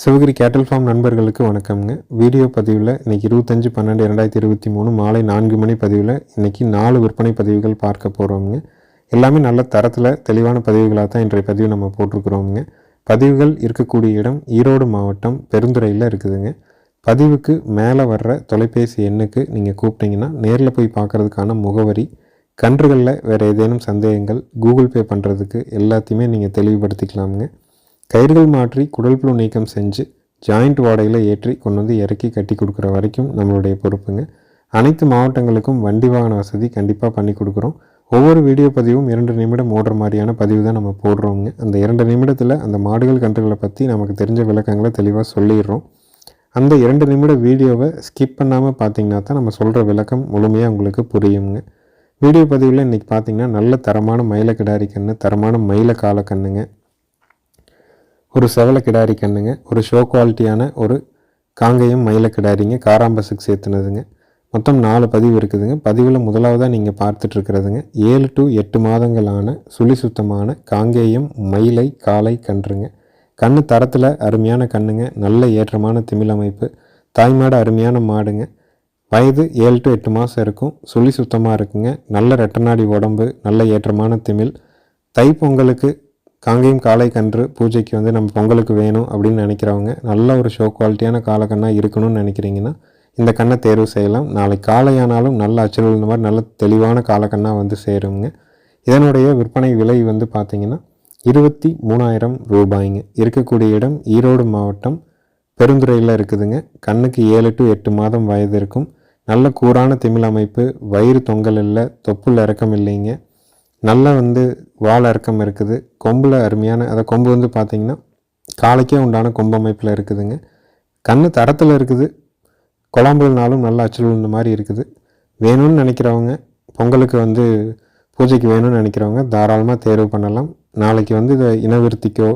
சிவகிரி கேட்டல் ஃபார்ம் நண்பர்களுக்கு வணக்கம்ங்க. வீடியோ பதிவில் இன்றைக்கி இருபத்தஞ்சி பன்னெண்டு ரெண்டாயிரத்தி இருபத்தி மூணு மாலை நான்கு மணி பதிவில் இன்றைக்கி நாலு விற்பனை பதிவுகள் பார்க்க போகிறோம்ங்க எல்லாமே நல்ல தரத்தில் தெளிவான பதிவுகளாக தான் இன்றைய பதிவு நம்ம போட்டிருக்கிறோம்ங்க. பதிவுகள் இருக்கக்கூடிய இடம் ஈரோடு மாவட்டம் பெருந்துறையில் இருக்குதுங்க. பதிவுக்கு மேலே வர்ற தொலைபேசி எண்ணுக்கு நீங்கள் கூப்பிட்டீங்கன்னா நேரில் போய் பார்க்குறதுக்கான முகவரி கன்றுகளில் வேறு ஏதேனும் சந்தேகங்கள் கூகுள் பே பண்ணுறதுக்கு எல்லாத்தையுமே நீங்கள் தெளிவுபடுத்திக்கலாமுங்க. கயிறுகள் மாற்றி குடல் புழு நீக்கம் செஞ்சு ஜாயிண்ட் வாடகையில் ஏற்றி கொண்டு வந்து இறக்கி கட்டி கொடுக்குற வரைக்கும் நம்மளுடைய பொறுப்புங்க. அனைத்து மாவட்டங்களுக்கும் வண்டி வாகன வசதி கண்டிப்பாக பண்ணி கொடுக்குறோம். ஒவ்வொரு வீடியோ பதிவும் இரண்டு நிமிடம் ஓடுற மாதிரியான பதிவு தான் நம்ம போடுறோங்க அந்த இரண்டு நிமிடத்தில் அந்த மாடுகள் கன்றுகளை பற்றி நமக்கு தெரிஞ்ச விளக்கங்களை தெளிவாக சொல்லிடுறோம். அந்த இரண்டு நிமிட வீடியோவை ஸ்கிப் பண்ணாமல் பார்த்தீங்கன்னா தான் நம்ம சொல்கிற விளக்கம் முழுமையாக உங்களுக்கு புரியுங்க. வீடியோ பதிவில் இன்றைக்கி பார்த்தீங்கன்னா நல்ல தரமான மயில கிடாரி கன்று தரமான மயில கால கண்ணுங்க. ஒரு செவல கிடாரி கண்ணுங்க ஒரு ஷோ குவாலிட்டியான ஒரு காங்கேயம் மயில கிடாரிங்க காராம்பஸுக்கு சேர்த்துனதுங்க. மொத்தம் நாலு பதிவு இருக்குதுங்க. பதிவில் முதலாவதாக நீங்கள் பார்த்துட்ருக்கிறதுங்க. ஏழு டு எட்டு மாதங்களான சுழி சுத்தமான காங்கேயம் மயிலை காலை கன்றுங்க. கண்ணு தரத்தில் அருமையான கண்ணுங்க. நல்ல ஏற்றமான திமிழ் அமைப்பு. தாய்மாடு அருமையான மாடுங்க. வயது ஏழு டு எட்டு மாதம் இருக்கும். சுழி சுத்தமாக இருக்குங்க. நல்ல ரெட்டநாடி உடம்பு நல்ல ஏற்றமான திமிழ். தைப்பொங்கலுக்கு காங்கேயம் காளை கன்று பூஜைக்கு வந்து நம்ம பொங்கலுக்கு வேணும் அப்படின்னு நினைக்கிறவங்க நல்ல ஒரு ஷோ குவாலிட்டியான காலக்கண்ணாக இருக்கணும்னு நினைக்கிறீங்கன்னா இந்த கண்ணை தேர்வு செய்யலாம். நாளைக்கு காலையானாலும் நல்ல அச்சல் இந்த மாதிரி நல்ல தெளிவான காலக்கண்ணாக வந்து சேருங்க. இதனுடைய விற்பனை விலை வந்து பார்த்திங்கன்னா இருபத்தி மூணாயிரம் ரூபாய்ங்க. இருக்கக்கூடிய இடம் ஈரோடு மாவட்டம் பெருந்துறையில் இருக்குதுங்க. கண்ணுக்கு ஏழு டு எட்டு மாதம் வயது இருக்கும். நல்ல கூரான திமிழ் அமைப்பு வயிறு தொங்கல் இல்லை தொப்புள் இறக்கம் இல்லைங்க. நல்ல வந்து வால் இறக்கம் இருக்குது. கொம்பில் அருமையான அதை கொம்பு வந்து பார்த்திங்கன்னா காலைக்கே உண்டான கொம்பு அமைப்பில் இருக்குதுங்க. கண் தரத்தில் இருக்குது. குழம்புனாலும் நல்ல அச்சல் இந்த மாதிரி இருக்குது. வேணும்னு நினைக்கிறவங்க பொங்கலுக்கு வந்து பூஜைக்கு வேணும்னு நினைக்கிறவங்க தாராளமாக தேர்வு பண்ணலாம். நாளைக்கு வந்து இதை இனவிருத்திக்கோ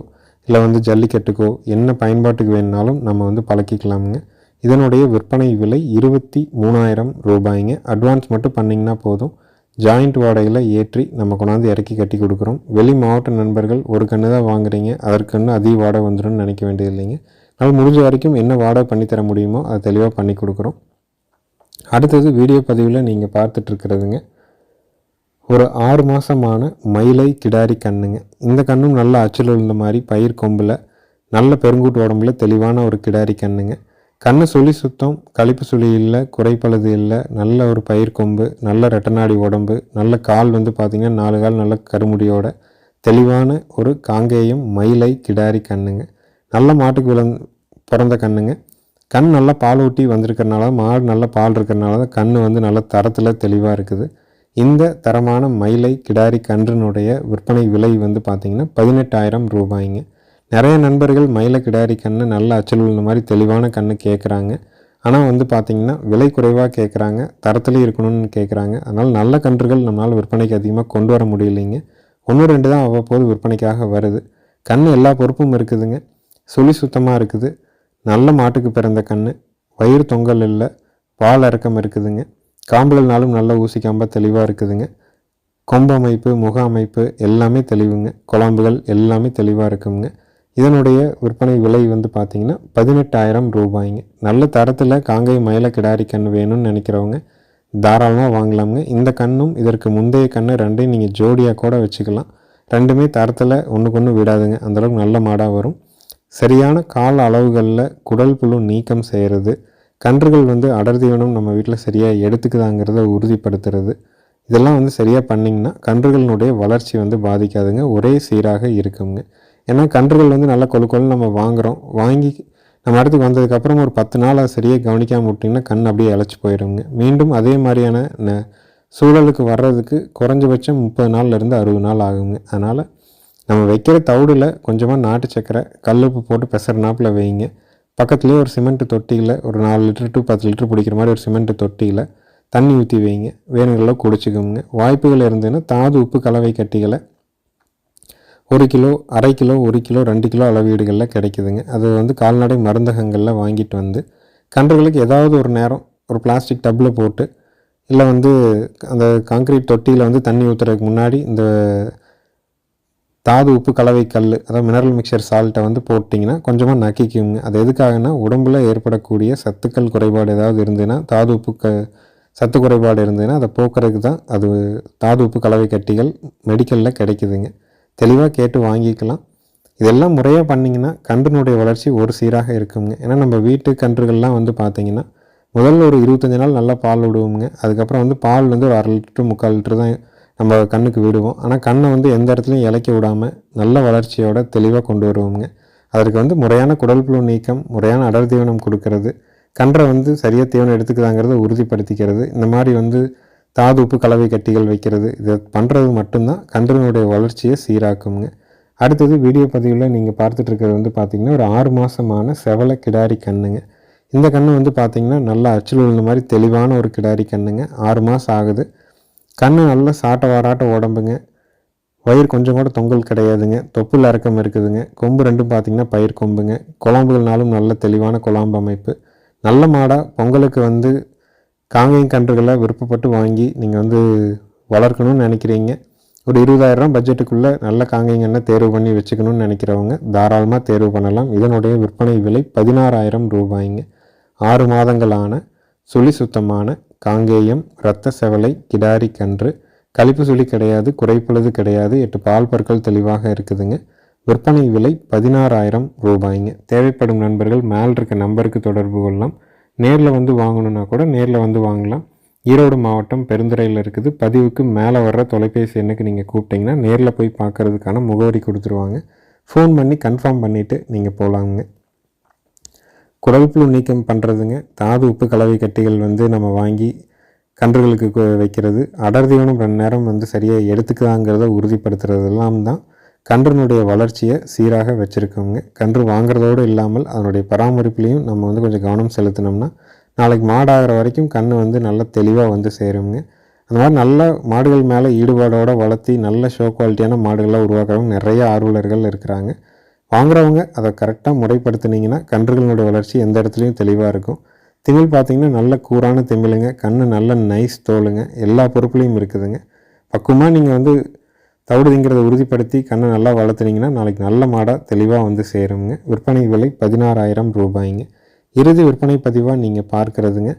இல்லை வந்து ஜல்லிக்கட்டுக்கோ என்ன பயன்பாட்டுக்கு வேணுனாலும் நம்ம வந்து பழக்கிக்கலாமுங்க. இதனுடைய விற்பனை விலை இருபத்தி மூணாயிரம் ரூபாய்ங்க. அட்வான்ஸ் மட்டும் பண்ணிங்கன்னா போதும். ஜாயிண்ட் வாடகையில் ஏற்றி நம்ம கொண்டாந்து இறக்கி கட்டி கொடுக்குறோம். வெளி மாவட்ட நண்பர்கள் ஒரு கன்று தான் வாங்குறீங்க அதற்கன்னு அதிக வாடகை வந்துடும் நினைக்க வேண்டியது இல்லைங்க அதனால் முடிஞ்ச வரைக்கும் என்ன வாடகை பண்ணி தர முடியுமோ அதை தெளிவாக பண்ணி கொடுக்குறோம். அடுத்தது வீடியோ பதிவில் நீங்கள் பார்த்துட்ருக்கிறதுங்க ஒரு ஆறு மாதமான மயிலை கிடாரி கண்ணுங்க. இந்த கண்ணும் நல்ல அச்சல் விழுந்த மாதிரி பயிர் கொம்பில் நல்ல பெருங்கூட்டு உடம்புல தெளிவான ஒரு கிடாரி கண்ணுங்க. கண்ணு சுழி சுத்தம் கழிப்பு சுழி இல்லை குறைப்பழுது இல்லை நல்ல ஒரு பயிர் கொம்பு நல்ல ரெட்டநாடி உடம்பு நல்ல கால் வந்து பார்த்திங்கன்னா நாலு கால் நல்ல கருமுடியோட தெளிவான ஒரு காங்கேயம் மயிலை கிடாரி கண்ணுங்க. நல்ல மாட்டுக்கு விளந் பிறந்த கண்ணுங்க. கண் நல்லா பால் ஊட்டி வந்திருக்கிறனால மாடு நல்ல பால் இருக்கிறனால தான் கண் வந்து நல்ல தரத்தில் தெளிவாக இருக்குது. இந்த தரமான மயிலை கிடாரி கன்றினுடைய விற்பனை விலை வந்து பார்த்திங்கன்னா பதினெட்டாயிரம் ரூபாய்ங்க. நிறைய நண்பர்கள் மயில கிடாரி கண்ணு நல்ல அச்சல் உள்ள மாதிரி தெளிவான கண்ணு கேட்குறாங்க ஆனால் வந்து பார்த்திங்கன்னா விலை குறைவாக கேட்குறாங்க தரத்துலேயும் இருக்கணும்னு கேட்குறாங்க அதனால் நல்ல கன்றுகள் நம்மளால் விற்பனைக்கு அதிகமாக கொண்டு வர முடியலைங்க. ஒன்று ரெண்டு தான் அவ்வப்போது விற்பனைக்காக வருது. கண் எல்லா பொறுப்பும் இருக்குதுங்க. சுழி சுத்தமாக இருக்குது. நல்ல மாட்டுக்கு பிறந்த கண் வயிறு தொங்கல் இல்லை. பால் இறக்கம் இருக்குதுங்க. காம்புலனாலும் நல்ல ஊசி காம்பாக தெளிவாக இருக்குதுங்க. கொம்பு அமைப்பு முக அமைப்பு எல்லாமே தெளிவுங்க. குழம்புகள் எல்லாமே தெளிவாக இருக்குங்க. இதனுடைய விற்பனை விலை வந்து பார்த்திங்கன்னா பதினெட்டாயிரம் ரூபாய்ங்க. நல்ல தரத்தில் காங்கை மயில கிடாரி கண் வேணும்னு நினைக்கிறவங்க தாராளமாக வாங்கலாமுங்க. இந்த கண்ணும் இதற்கு முந்தைய கண்ணு ரெண்டையும் நீங்கள் ஜோடியாக கூட வச்சுக்கலாம். ரெண்டுமே தரத்தில் ஒன்றுக்கு ஒன்று விடாதுங்க அந்தளவுக்கு நல்ல மாடாக வரும். சரியான கால அளவுகளில் குடல் புழு நீக்கம் செய்கிறது கன்றுகள் வந்து அடர் தீவனம் நம்ம வீட்டில் சரியாக எடுத்துக்குதாங்கிறத உறுதிப்படுத்துறது. இதெல்லாம் வந்து சரியாக பண்ணிங்கன்னா கன்றுகளினுடைய வளர்ச்சி வந்து பாதிக்காதுங்க. ஒரே சீராக இருக்குங்க. ஏன்னா கன்றுகள் வந்து நல்லா கொழு கொழு நம்ம வாங்குகிறோம் வாங்கி நம்ம இடத்துக்கு வந்ததுக்கப்புறம் ஒரு பத்து நாள் அதை சரியாக கவனிக்காமல் விட்டிங்கன்னா கண் அப்படியே இழைச்சி போயிடுங்க. மீண்டும் அதே மாதிரியான ந சூழலுக்கு வர்றதுக்கு குறைஞ்சபட்சம் முப்பது நாள்லேருந்து அறுபது நாள் ஆகுங்க. அதனால் நம்ம வைக்கிற தவிடில் கொஞ்சமாக நாட்டு சக்கரை கல்லுப்பு போட்டு பெசறனாப்பில் வைங்க. பக்கத்துலேயே ஒரு சிமெண்ட் தொட்டியில் ஒரு நாலு லிட்டர் டு பத்து லிட்டர் பிடிக்கிற மாதிரி ஒரு சிமெண்ட் தொட்டியில் தண்ணி ஊற்றி வைங்க. வேணுங்களோ குடிச்சிக்கோங்க. வாய்ப்புகள் இருந்ததுன்னா தாது உப்பு கலவை கட்டிகளை ஒரு கிலோ அரை கிலோ ஒரு கிலோ ரெண்டு கிலோ அளவீடுகளில் கிடைக்குதுங்க. அது வந்து கால்நடை மருந்தகங்களில் வாங்கிட்டு வந்து கன்றுகளுக்கு ஏதாவது ஒரு நேரம் ஒரு பிளாஸ்டிக் டப்பில் போட்டு இல்லை வந்து அந்த காங்கிரீட் தொட்டியில் வந்து தண்ணி ஊற்றுறதுக்கு முன்னாடி இந்த தாது உப்பு கலவை கல் அதாவது மினரல் மிக்சர் சால்ட்டை வந்து போட்டிங்கன்னா கொஞ்சமாக நக்கிக்குங்க. அது எதுக்காகனா உடம்புல ஏற்படக்கூடிய சத்துக்கள் குறைபாடு ஏதாவது இருந்ததுன்னா தாது உப்பு க சத்து குறைபாடு இருந்ததுன்னா அதை போக்குறதுக்கு தான் அது தாது உப்பு கலவை கட்டிகள் மெடிக்கலில் கிடைக்குதுங்க. தெளிவாக கேட்டு வாங்கிக்கலாம். இதெல்லாம் முறையாக பண்ணிங்கன்னா கன்றுனுடைய வளர்ச்சி ஒரு சீராக இருக்குங்க. ஏன்னா நம்ம வீட்டு கன்றுகள்லாம் வந்து பார்த்திங்கன்னா முதல்ல ஒரு இருபத்தஞ்சி நாள் நல்லா பால் விடுவோங்க அதுக்கப்புறம் வந்து பால் வந்து ஒரு அரை லிட்டரு முக்கால் லிட்டரு தான் நம்ம கண்ணுக்கு விடுவோம். ஆனால் கண்ணை வந்து எந்த இடத்துலையும் இலக்கி விடாமல் நல்ல வளர்ச்சியோட தெளிவாக கொண்டு வருவோங்க அதற்கு வந்து முறையான குடல் புழு நீக்கம் முறையான அடர் தீவனம் கொடுக்கறது கன்றை வந்து சரியாக தீவனம் எடுத்துக்குதாங்கிறத உறுதிப்படுத்திக்கிறது இந்த மாதிரி வந்து தாது உப்பு கலவை கட்டிகள் வைக்கிறது. இதை பண்ணுறது மட்டும்தான். கன்றினுடைய வளர்ச்சியை சீராக்குங்க அடுத்தது வீடியோ பதிவில் நீங்கள் பார்த்துட்ருக்கிறது வந்து பார்த்திங்கன்னா ஒரு ஆறு மாதமான செவலை கிடாரி கண்ணுங்க. இந்த கண்ணு வந்து பார்த்திங்கன்னா நல்லா அச்சில் உள்ள மாதிரி தெளிவான ஒரு கிடாரி கண்ணுங்க. ஆறு மாதம் ஆகுது. கண்ணு நல்லா சாட்ட வாராட்ட உடம்புங்க. வயிறு கொஞ்சம் கூட தொங்கல் கிடையாதுங்க. தொப்புள் இறக்கம் இருக்குதுங்க. கொம்பு ரெண்டும் பார்த்திங்கன்னா பயிர் கொம்புங்க. குழம்புகள்னாலும் நல்ல தெளிவான குழம்பு அமைப்பு. நல்ல மாடாக பொங்கலுக்கு வந்து காங்கேயம் கன்றுகளை விருப்பப்பட்டு வாங்கி நீங்கள் வந்து வளர்க்கணும்னு நினைக்கிறீங்க. ஒரு இருபதாயிரம் பட்ஜெட்டுக்குள்ளே நல்ல காங்கைங்கன்னு தேர்வு பண்ணி வச்சுக்கணும்னு நினைக்கிறவங்க தாராளமாக தேர்வு பண்ணலாம். இதனுடைய விற்பனை விலை பதினாறாயிரம் ரூபாய்ங்க. ஆறு மாதங்களான சுழி சுத்தமான காங்கேயம் இரத்த செவலை கிடாரி கன்று. கழிப்பு சுழி கிடையாது குறைப்பொழுது கிடையாது எட்டு பால் பற்கள் தெளிவாக இருக்குதுங்க. விற்பனை விலை பதினாறாயிரம் ரூபாய்ங்க. தேவைப்படும் நண்பர்கள் மேல் இருக்க நம்பருக்கு தொடர்பு கொள்ளலாம். நேரில் வந்து வாங்கணுன்னா கூட நேரில் வந்து வாங்கலாம். ஈரோடு மாவட்டம் பெருந்துறையில் இருக்குது. பதிவுக்கு மேலே வர்ற தொலைபேசி எண்ணுக்கு நீங்கள் கூப்பிட்டிங்கன்னா நேரில் போய் பார்க்குறதுக்கான முகவரி கொடுத்துருவாங்க. ஃபோன் பண்ணி கன்ஃபார்ம் பண்ணிவிட்டு நீங்கள் போகலாங்க குடல்புழு நீக்கம் பண்ணுறதுங்க தாது உப்பு கலவை கட்டிகள் வந்து நம்ம வாங்கி கன்றுகளுக்கு வைக்கிறது. அடர் ரெண்டு நேரம் வந்து சரியாக எடுத்துக்கலாங்கிறத உறுதிப்படுத்துறதெல்லாம் தான் கன்றுனுடைய வளர்ச்சியை சீராக வச்சுருக்கோங்க கன்று வாங்குறதோடு இல்லாமல் அதனுடைய பராமரிப்புலேயும் நம்ம வந்து கொஞ்சம் கவனம் செலுத்தினோம்னா நாளைக்கு மாடாகிற வரைக்கும் கன்று வந்து நல்லா தெளிவாக வந்து சேருங்க அந்த மாதிரி நல்ல மாடுகள் மேலே ஈடுபாடோடு வளர்த்தி நல்ல ஷோ குவாலிட்டியான மாடுகளாக உருவாக்குறவங்க நிறைய ஆர்வலர்கள் இருக்கிறாங்க. வாங்குறவங்க அதை கரெக்டாக முறைப்படுத்தினீங்கன்னா கன்றுகளினுடைய வளர்ச்சி எந்த இடத்துலையும் தெளிவாக இருக்கும். திமிழ் பார்த்திங்கன்னா நல்ல கூரான திமிழுங்க. கண் நல்ல நைஸ் தோலுங்க எல்லா பொறுப்புலேயும் இருக்குதுங்க. பக்குவமாக நீங்கள் வந்து தவிடுதுங்கிறத உறுதிப்படுத்தி கண்ணை நல்லா வளர்த்துனீங்கன்னா நாளைக்கு நல்ல மாடாக தெளிவாக வந்து சேருங்க. விற்பனை விலை பதினாறாயிரம் ரூபாய்ங்க. இறுதி விற்பனை பதிவாக நீங்கள் பார்க்குறதுங்க.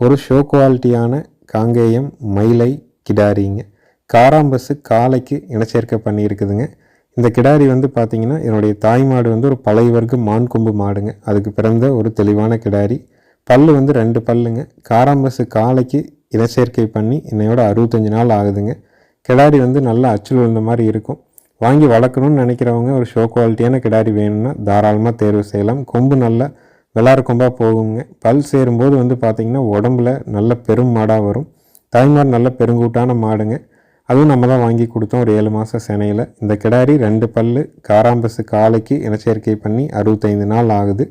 ஒரு ஷோ குவாலிட்டியான காங்கேயம் மயிலை கிடாரிங்க. காராம்பஸு காலைக்கு இனச்சேர்க்கை பண்ணியிருக்குதுங்க. இந்த கிடாரி வந்து பார்த்திங்கன்னா என்னுடைய தாய் மாடு வந்து ஒரு பழையவர்க்கு மான் கொம்பு மாடுங்க. அதுக்கு பிறந்த ஒரு தெளிவான கிடாரி. பல் வந்து ரெண்டு பல்லுங்க. காராம்பசு காலைக்கு இனச்சேர்க்கை பண்ணி என்னையோட அறுபத்தஞ்சு நாள் ஆகுதுங்க. கிடாரி வந்து நல்லா அச்சில் விழுந்த மாதிரி இருக்கும். வாங்கி வளர்க்கணும்னு நினைக்கிறவங்க ஒரு ஷோ குவாலிட்டியான கிடாரி வேணும்னா தாராளமாக தேர்வு செய்யலாம். கொம்பு நல்லா விளாறு கொம்பாக போகுங்க. பல் சேரும்போது வந்து பார்த்திங்கன்னா உடம்புல நல்ல பெரும் மாடாக வரும். தாய்மார் நல்ல பெருங்கூட்டான மாடுங்க. அதுவும் நம்ம தான் வாங்கி கொடுத்தோம் ஒரு ஏழு மாதம் செனையில். இந்த கிடாரி ரெண்டு பல் காராம்பசு காலைக்கு இனச்சேர்க்கை பண்ணி அறுபத்தைந்து நாள் ஆகுது.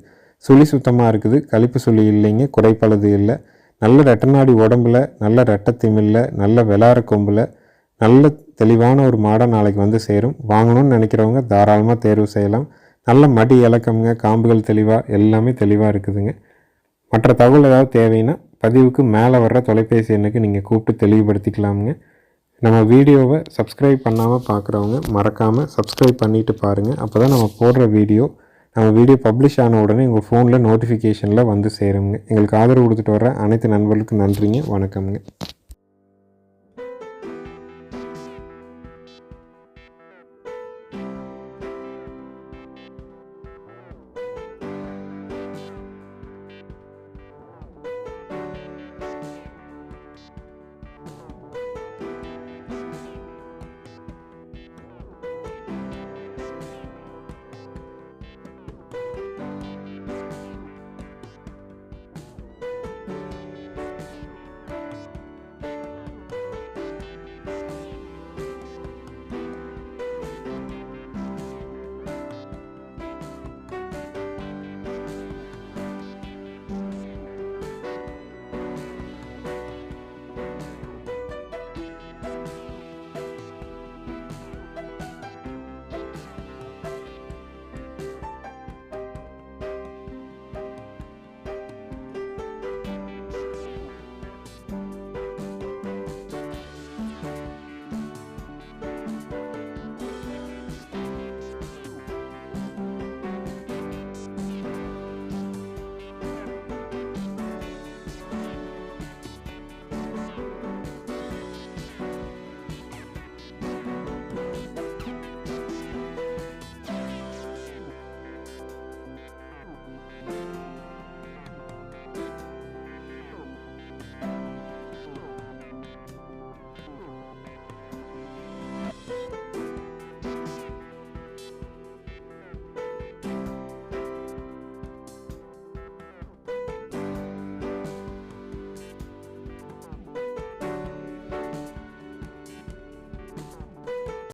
சுழி சுத்தமாக இருக்குது. கழிப்பு சுழி இல்லைங்க. குறைப்பழுது இல்லை. நல்ல ரெட்டநாடி உடம்புல நல்ல ரெட்டத்திமில்ல நல்ல விளாற கொம்பில் நல்ல தெளிவான ஒரு மாடை நாளைக்கு வந்து சேரும். வாங்கணும்னு நினைக்கிறவங்க தாராளமாக தேர்வு செய்யலாம். நல்ல மடி இலக்கம்ங்க காம்புகள் தெளிவாக எல்லாமே தெளிவாக இருக்குதுங்க. மற்ற தகவல் ஏதாவது தேவைன்னா பதிவுக்கு மேலே வர்ற தொலைபேசி எண்ணுக்கு நீங்கள் கூப்பிட்டு தெளிவுபடுத்திக்கலாமுங்க. நம்ம வீடியோவை சப்ஸ்கிரைப் பண்ணாமல் பார்க்குறவங்க மறக்காமல் சப்ஸ்கிரைப் பண்ணிவிட்டு பாருங்கள் அப்போ தான் நம்ம போடுற வீடியோ நம்ம வீடியோ பப்ளிஷ் ஆன உடனே உங்கள் ஃபோனில் நோட்டிஃபிகேஷனில் வந்து சேருங்க எங்களுக்கு ஆதரவு கொடுத்துட்டு வர அனைத்து நண்பர்களுக்கும் நன்றிங்க வணக்கம்ங்க.